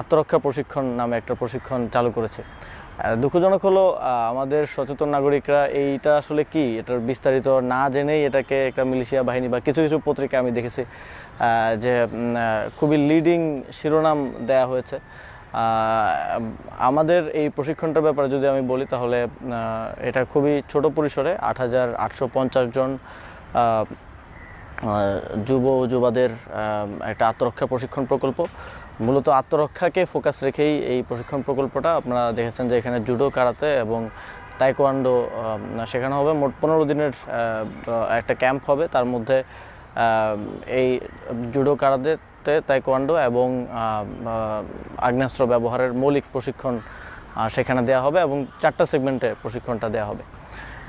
আত্মরক্ষা প্রশিক্ষণ নামে একটা প্রশিক্ষণ চালু করেছে। দুঃখজনক হলো আমাদের সচেতন নাগরিকরা এইটা আসলে কি? এটার বিস্তারিত না জেনেই এটাকে একটা মিলিশিয়া বাহিনী বা কিছু কিছু পত্রিকা আমি দেখেছি যে খুবই লিডিং শিরোনাম দেয়া হয়েছে। আমাদের এই প্রশিক্ষণটার ব্যাপারে যদি আমি বলি তাহলে এটা খুবই ছোট পরিসরে, আট হাজার আটশো পঞ্চাশ জন যুব যুবাদের একটা আত্মরক্ষা প্রশিক্ষণ প্রকল্প। মূলত আত্মরক্ষাকে ফোকাস রেখেই এই প্রশিক্ষণ প্রকল্পটা আপনারা দেখেছেন যে এখানে জুডো, কারাতে এবং তাইকোয়ান্ডো শেখানো হবে। মোট পনেরো দিনের একটা ক্যাম্প হবে। তার মধ্যে এই জুডো কারাতে তাইকোয়ান্ডো এবং আগ্নেয়াস্ত্র ব্যবহারের মৌলিক প্রশিক্ষণ সেখানে দেওয়া হবে এবং চারটা সেগমেন্টে প্রশিক্ষণটা দেওয়া হবে।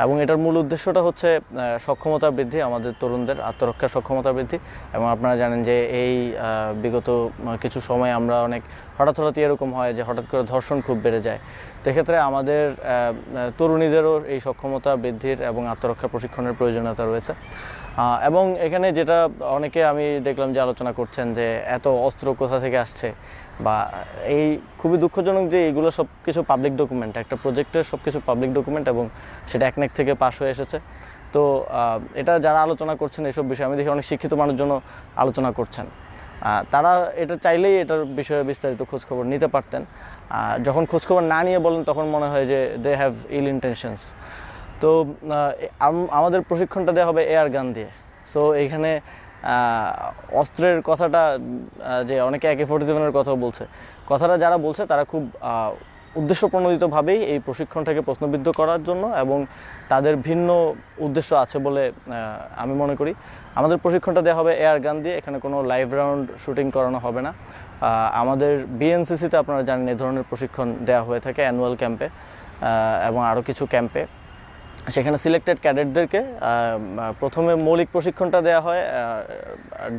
এবং এটার মূল উদ্দেশ্যটা হচ্ছে সক্ষমতা বৃদ্ধি, আমাদের তরুণদের আত্মরক্ষার সক্ষমতা বৃদ্ধি। এবং আপনারা জানেন যে এই বিগত কিছু সময় আমরা অনেক হঠাৎ হঠাৎই এরকম হয় যে হঠাৎ করে ধর্ষণ খুব বেড়ে যায়। তো এক্ষেত্রে আমাদের তরুণীদেরও এই সক্ষমতা বৃদ্ধির এবং আত্মরক্ষা প্রশিক্ষণের প্রয়োজনীয়তা রয়েছে। এবং এখানে যেটা অনেকে আমি দেখলাম যে আলোচনা করছেন যে এত অস্ত্র কোথা থেকে আসছে বা এই খুবই দুঃখজনক যে এইগুলো সব কিছু পাবলিক ডকুমেন্ট একটা প্রজেক্টের সব কিছু পাবলিক ডকুমেন্ট এবং সেটা একনেক থেকে পাশ হয়ে এসেছে। তো এটা যারা আলোচনা করছেন এসব বিষয়ে আমি দেখি অনেক শিক্ষিত মানুষজন আলোচনা করছেন। তারা এটা চাইলেই এটার বিষয়ে বিস্তারিত খোঁজখবর নিতে পারতেন। যখন খোঁজখবর না নিয়ে বলেন, তখন মনে হয় যে দে হ্যাভ ইল ইন্টেনশনস তো আমাদের প্রশিক্ষণটা দেওয়া হবে এয়ার গান দিয়ে সো এইখানে অস্ত্রের কথাটা যে অনেকে একে ফোর্টি সেভেনের কথাও বলছে। কথাটা যারা বলছে, তারা খুব উদ্দেশ্যপ্রণোদিতভাবেই এই প্রশিক্ষণটাকে প্রশ্নবিদ্ধ করার জন্য এবং তাদের ভিন্ন উদ্দেশ্য আছে বলে আমি মনে করি। আমাদের প্রশিক্ষণটা দেওয়া হবে এয়ার গান দিয়ে এখানে কোনো লাইভ রাউন্ড শুটিং করানো হবে না। আমাদের বিএনসিসিতে আপনারা জানেন এ ধরনের প্রশিক্ষণ দেওয়া হয়ে থাকে অ্যানুয়াল ক্যাম্পে এবং আরও কিছু ক্যাম্পে। সেখানে সিলেক্টেড ক্যাডেটদেরকে প্রথমে মৌলিক প্রশিক্ষণটা দেওয়া হয়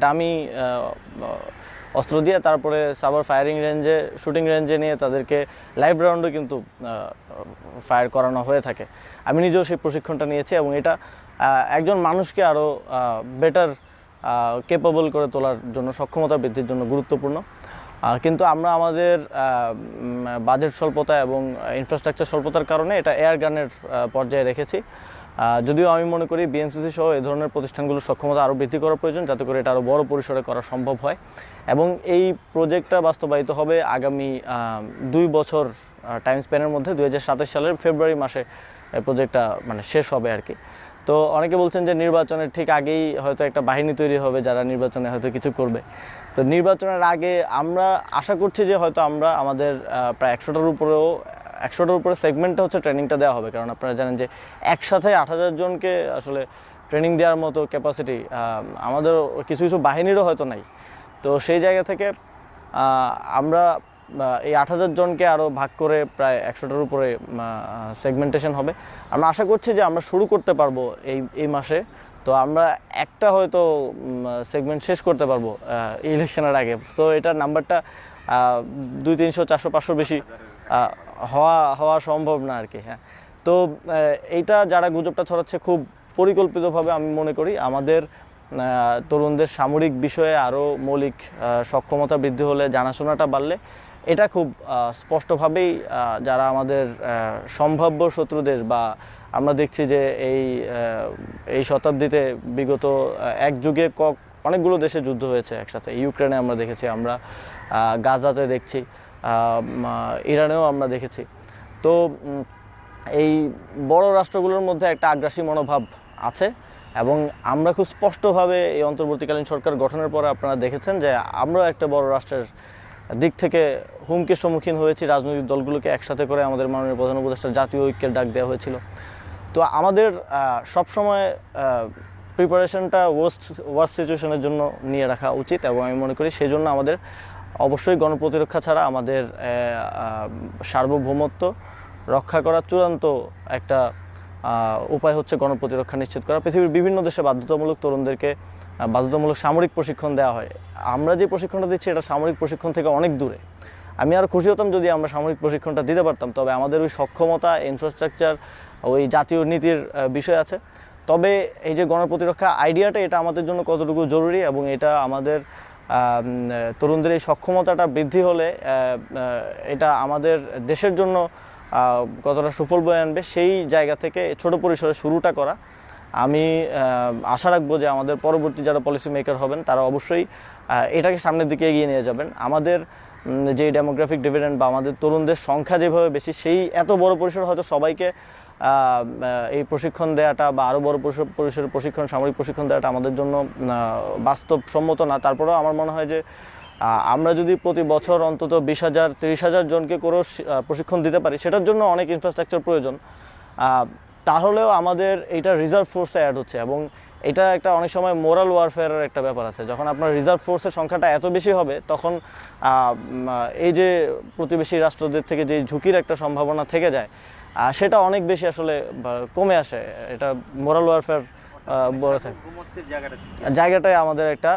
ডামি অস্ত্র দিয়ে তারপরে সাবার ফায়ারিং রেঞ্জে শুটিং রেঞ্জে নিয়ে তাদেরকে লাইভ রাউন্ডও কিন্তু ফায়ার করানো হয়ে থাকে। আমি নিজেও সেই প্রশিক্ষণটা নিয়েছি এবং এটা একজন মানুষকে আরও বেটার কেপেবল করে তোলার জন্য সক্ষমতা বৃদ্ধির জন্য গুরুত্বপূর্ণ। কিন্তু আমরা আমাদের বাজেট স্বল্পতা এবং ইনফ্রাস্ট্রাকচার স্বল্পতার কারণে এটা এয়ার গানের পর্যায়ে রেখেছি। যদিও আমি মনে করি বিএনসিসি সহ এই ধরনের প্রতিষ্ঠানগুলোর সক্ষমতা আরও বৃদ্ধি করা প্রয়োজন, যাতে করে এটা আরও বড় পরিসরে করা সম্ভব হয়। এবং এই প্রজেক্টটা বাস্তবায়িত হবে আগামী দুই বছর টাইম স্প্যানের মধ্যে দু হাজার সাতাশ সালের ফেব্রুয়ারি মাসে প্রজেক্টটা মানে শেষ হবে আর কি। তো অনেকে বলছেন যে নির্বাচনের ঠিক আগেই হয়তো একটা বাহিনী তৈরি হবে যারা নির্বাচনে হয়তো কিছু করবে। তো নির্বাচনের আগে আমরা আশা করছি যে হয়তো আমরা আমাদের প্রায় একশোটার উপরেও একশোটার উপরে সেগমেন্টে হচ্ছে ট্রেনিংটা দেওয়া হবে। কারণ আপনারা জানেন যে একসাথে আট হাজার জনকে আসলে ট্রেনিং দেওয়ার মতো ক্যাপাসিটি আমাদের কিছু কিছু বাহিনীরও হয়তো নাই। তো সেই জায়গা থেকে আমরা এই আট হাজার জনকে আরও ভাগ করে প্রায় একশোটার উপরে সেগমেন্টেশন হবে। আমরা আশা করছি যে আমরা শুরু করতে পারব এই এই মাসে। তো আমরা একটা হয়তো সেগমেন্ট শেষ করতে পারব ইলেকশনের আগে। তো এটার নাম্বারটা দুই, তিনশো, চারশো পাঁচশো বেশি। হওয়া হওয়া সম্ভব না আর কি হ্যাঁ। তো এইটা যারা গুজবটা ছড়াচ্ছে খুব পরিকল্পিতভাবে আমি মনে করি। আমাদের তরুণদের সামরিক বিষয়ে আরও মৌলিক সক্ষমতা বৃদ্ধি হলে, জানাশোনাটা বাড়লে, এটা খুব স্পষ্টভাবেই যারা আমাদের সম্ভাব্য শত্রু দেশ বা আমরা দেখছি যে এই এই শতাব্দীতে বিগত এক যুগে ক অনেকগুলো দেশে যুদ্ধ হয়েছে একসাথে। ইউক্রেনে আমরা দেখেছি, আমরা গাজাতে দেখছি। ইরানেও আমরা দেখেছি। তো এই বড় রাষ্ট্রগুলোর মধ্যে একটা আগ্রাসী মনোভাব আছে এবং আমরা খুব স্পষ্টভাবে এই অন্তর্বর্তীকালীন সরকার গঠনের পরে আপনারা দেখেছেন যে আমরা একটা বড় রাষ্ট্রের দিক থেকে হুমকির সম্মুখীন হয়েছি। রাজনৈতিক দলগুলোকে একসাথে করে আমাদের মাননীয় প্রধান উপদেষ্টা জাতীয় ঐক্যের ডাক দেওয়া হয়েছিল। তো আমাদের সবসময় প্রিপারেশনটা ওয়ার্স্ট ওয়ার্স্ট সিচুয়েশনের জন্য নিয়ে রাখা উচিত এবং আমি মনে করি সেই জন্য আমাদের অবশ্যই গণপ্রতিরক্ষা ছাড়া আমাদের সার্বভৌমত্ব রক্ষা করার চূড়ান্ত একটা উপায় হচ্ছে গণপ্রতিরক্ষা নিশ্চিত করা। পৃথিবীর বিভিন্ন দেশে বাধ্যতামূলক তরুণদেরকে বাধ্যতামূলক সামরিক প্রশিক্ষণ দেওয়া হয়। আমরা যে প্রশিক্ষণটা দিচ্ছি, এটা সামরিক প্রশিক্ষণ থেকে অনেক দূরে। আমি আরও খুশি হতাম যদি আমরা সামরিক প্রশিক্ষণটা দিতে পারতাম, তবে আমাদের ওই সক্ষমতা ইনফ্রাস্ট্রাকচার ওই জাতীয় নীতির বিষয় আছে। তবে এই যে গণপ্রতিরক্ষা আইডিয়াটা, এটা আমাদের জন্য কতটুকু জরুরি এবং এটা আমাদের তরুণদের এই সক্ষমতাটা বৃদ্ধি হলে এটা আমাদের দেশের জন্য কতটা সুফল বয়ে আনবে সেই জায়গা থেকে ছোট পরিসরে শুরুটা করা। আমি আশা রাখব যে আমাদের পরবর্তী যারা পলিসি মেকার হবেন, তারা অবশ্যই এটাকে সামনের দিকে এগিয়ে নিয়ে যাবেন। আমাদের যে ডেমোগ্রাফিক ডিভিডেন্ড বা আমাদের তরুণদের সংখ্যা যেভাবে বেশি, সেই এত বড় পরিসর হয়তো সবাইকে এই প্রশিক্ষণ দেওয়াটা বা আরও বড় পরিসর- পরিসরের প্রশিক্ষণ, সামরিক প্রশিক্ষণ দেওয়াটা আমাদের জন্য বাস্তবসম্মত না। তারপরেও আমার মনে হয় যে আমরা যদি প্রতি বছর অন্তত বিশ হাজার, তিরিশ হাজার জনকে করেও প্রশিক্ষণ দিতে পারি, সেটার জন্য অনেক ইনফ্রাস্ট্রাকচার প্রয়োজন। তাহলেও আমাদের এটা রিজার্ভ ফোর্সে অ্যাড হচ্ছে এবং এটা একটা অনেক সময় মোরাল ওয়ারফেয়ারের একটা ব্যাপার আছে। যখন আপনার রিজার্ভ ফোর্সের সংখ্যাটা এত বেশি হবে, তখন এই যে প্রতিবেশী রাষ্ট্রদের থেকে যে ঝুঁকির একটা সম্ভাবনা থেকে যায় সেটা অনেক বেশি আসলে কমে আসে। এটা মোরাল ওয়ারফেয়ার বড় থাকে জায়গাটায় আমাদের একটা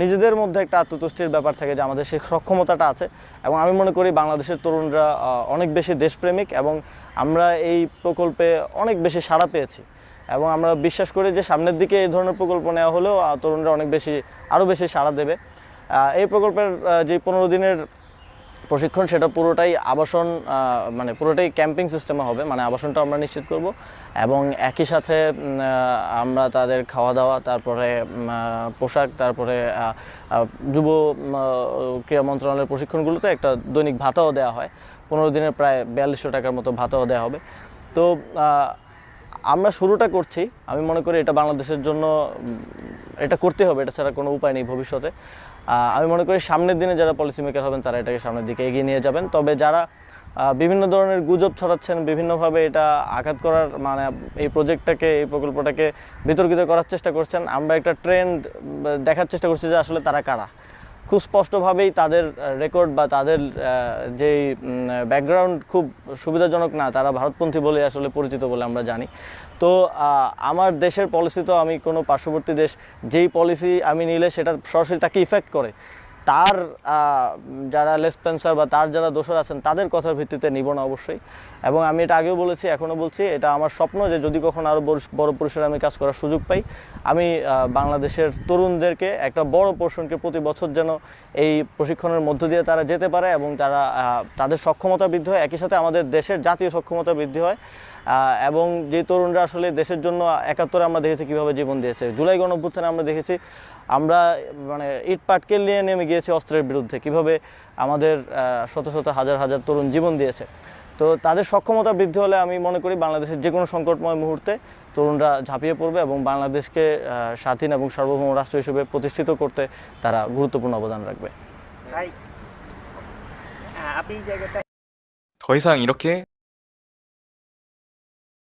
নিজেদের মধ্যে একটা আত্মতুষ্টির ব্যাপার থাকে যে আমাদের সেই সক্ষমতাটা আছে। এবং আমি মনে করি বাংলাদেশের তরুণরা অনেক বেশি দেশপ্রেমিক এবং আমরা এই প্রকল্পে অনেক বেশি সাড়া পেয়েছি। এবং আমরা বিশ্বাস করি যে সামনের দিকে এই ধরনের প্রকল্প নেওয়া হলেও তরুণরা অনেক বেশি আরও বেশি সাড়া দেবে। এই প্রকল্পের যে পনেরো দিনের প্রশিক্ষণ সেটা পুরোটাই আবাসন মানে পুরোটাই ক্যাম্পিং সিস্টেমে হবে মানে আবাসনটা আমরা নিশ্চিত করব। এবং একই সাথে আমরা তাদের খাওয়া দাওয়া তারপরে পোশাক, তারপরে যুব ক্রীড়া মন্ত্রণালয়ের প্রশিক্ষণগুলোতে একটা দৈনিক ভাতাও দেওয়া হয়। পনেরো দিনের প্রায় বিয়াল্লিশশো টাকার মতো ভাতাও দেওয়া হবে। তো আমরা শুরুটা করছি। আমি মনে করি এটা বাংলাদেশের জন্য এটা করতে হবে, এটা ছাড়া কোনো উপায় নেই ভবিষ্যতে। আমি মনে করি সামনের দিনে যারা পলিসি মেকার হবেন, তারা এটাকে সামনের দিকে এগিয়ে নিয়ে যাবেন। তবে যারা বিভিন্ন ধরনের গুজব ছড়াচ্ছেন, বিভিন্নভাবে এটা আঘাত করার মানে এই প্রজেক্টটাকে এই প্রকল্পটাকে বিতর্কিত করার চেষ্টা করছেন, আমরা একটা ট্রেন্ড দেখার চেষ্টা করছি যে আসলে তারা কারা। খুব স্পষ্টভাবেই তাদের রেকর্ড বা তাদের যে ব্যাকগ্রাউন্ড খুব সুবিধাজনক না, তারা ভারতপন্থী বলে আসলে পরিচিত বলে আমরা জানি। তো আমার দেশের পলিসি তো আমি কোনো পার্শ্ববর্তী দেশ, যেই পলিসি আমি নিলে সেটা সরাসরি তাকে ইফেক্ট করে। তার যারা লেসপেন্সার বা তার যারা দোষর আছেন, তাদের কথার ভিত্তিতে নিব না অবশ্যই। এবং আমি এটা আগেও বলেছি, এখনও বলছি, এটা আমার স্বপ্ন যে যদি কখনো আরও বড় পরিসরে আমি কাজ করার সুযোগ পাই। আমি বাংলাদেশের তরুণদেরকে একটা বড় পোর্শনকে প্রতি বছর যেন এই প্রশিক্ষণের মধ্য দিয়ে তারা যেতে পারে এবং তারা তাদের সক্ষমতা বৃদ্ধি হয়। একই সাথে আমাদের দেশের জাতীয় সক্ষমতা বৃদ্ধি হয়। এবং যে তরুণরা আসলে দেশের জন্য একাত্তরে আমরা দেখেছি কিভাবে জীবন দিয়েছে জুলাই গণ অভ্যুত্থানে আমরা দেখেছি আমরা মানে ইট পাটকেল নিয়ে নেমে গিয়েছি অস্ত্রের বিরুদ্ধে কিভাবে আমাদের আহ, শত শত হাজার হাজার তরুণ জীবন দিয়েছে তো তাদের সক্ষমতা বৃদ্ধি হলে আমি মনে করি বাংলাদেশের যে কোনো সংকটময় মুহূর্তে তরুণরা ঝাঁপিয়ে পড়বে এবং বাংলাদেশকে আহ, স্বাধীন এবং সার্বভৌম রাষ্ট্র হিসেবে প্রতিষ্ঠিত করতে তারা গুরুত্বপূর্ণ অবদান রাখবে ভাই হ্যাঁ, আপনি এই জায়গাটা 더 이상 이렇게